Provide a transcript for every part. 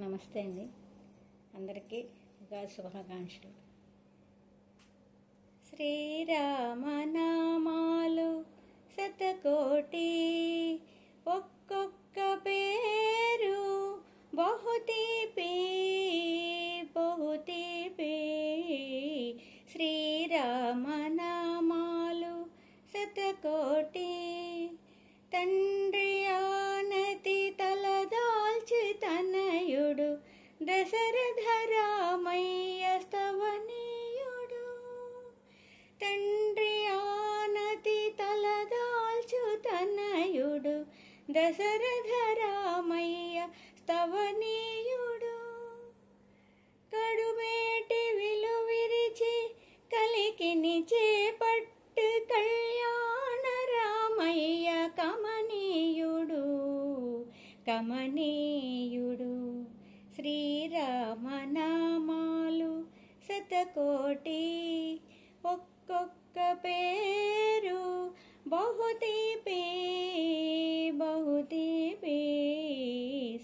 నమస్తే అండి. అందరికీ ఉగాది శుభాకాంక్షలు. శ్రీరామనామాలు శతకోటి ఒక్కొక్క పేరు బహుతి బహుతీపి. శ్రీరామనామాలు శతకోటి తండ్రి ఆనతి తలదాల్చి తన దశరథ రామయ్య స్తవనీయుడు తండ్రి ఆనతి తలదాల్చు తనయుడు. దశరథ రామయ్య స్తవనీయుడు కడుమేటి విలు విరిచి కలికిని చేపట్టు కళ్యాణ రామయ్య కమనీయుడు. కమనీ కోటి ఒక్కొక్క పేరు బహుతీపి బహుతీపి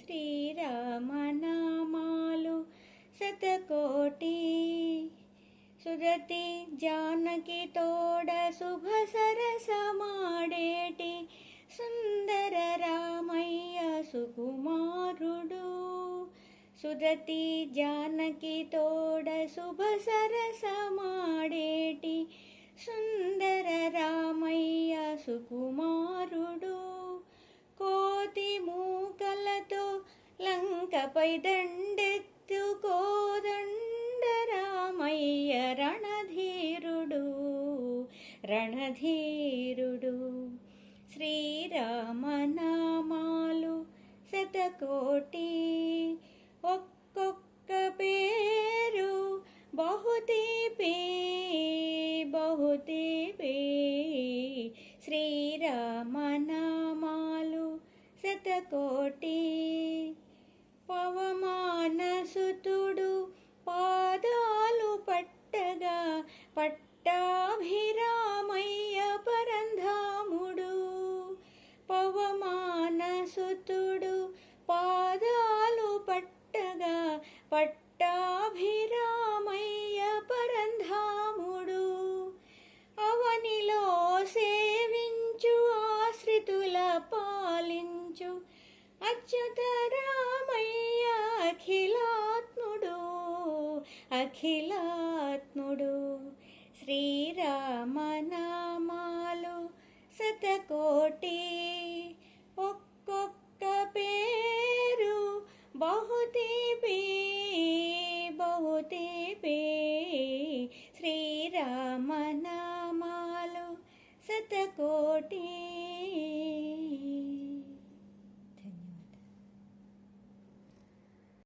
శ్రీరామనామాలు శతకోటి. సురతి జానకి తోడ శుభ సరసమాడే సుదతి జానకి తోడ శుభ సరసమాడేటి. సుందర రామయ్య సుకుమారుడు. కోతి మూకలతో లంకపై దండెత్తు కోదండ రామయ్య రణధీరుడు. రణధీరుడు. శ్రీరామనామాలు శతకోటి సుతుడు పాదాలు పట్టగా పట్టాభిరామయ్య పరంధాముడు. పవమానసుతుడు పాదాలు పట్టగా పట్టాభిరామయ్య పరంధాముడు. అవనిలో సేవించు ఆశ్రితుల పాలించు అచ్యుత రామయ్య అఖిలాత్ముడు శ్రీరామనామాలు శతకోటి. ఒక్కొక్క పేరు బహుతీపి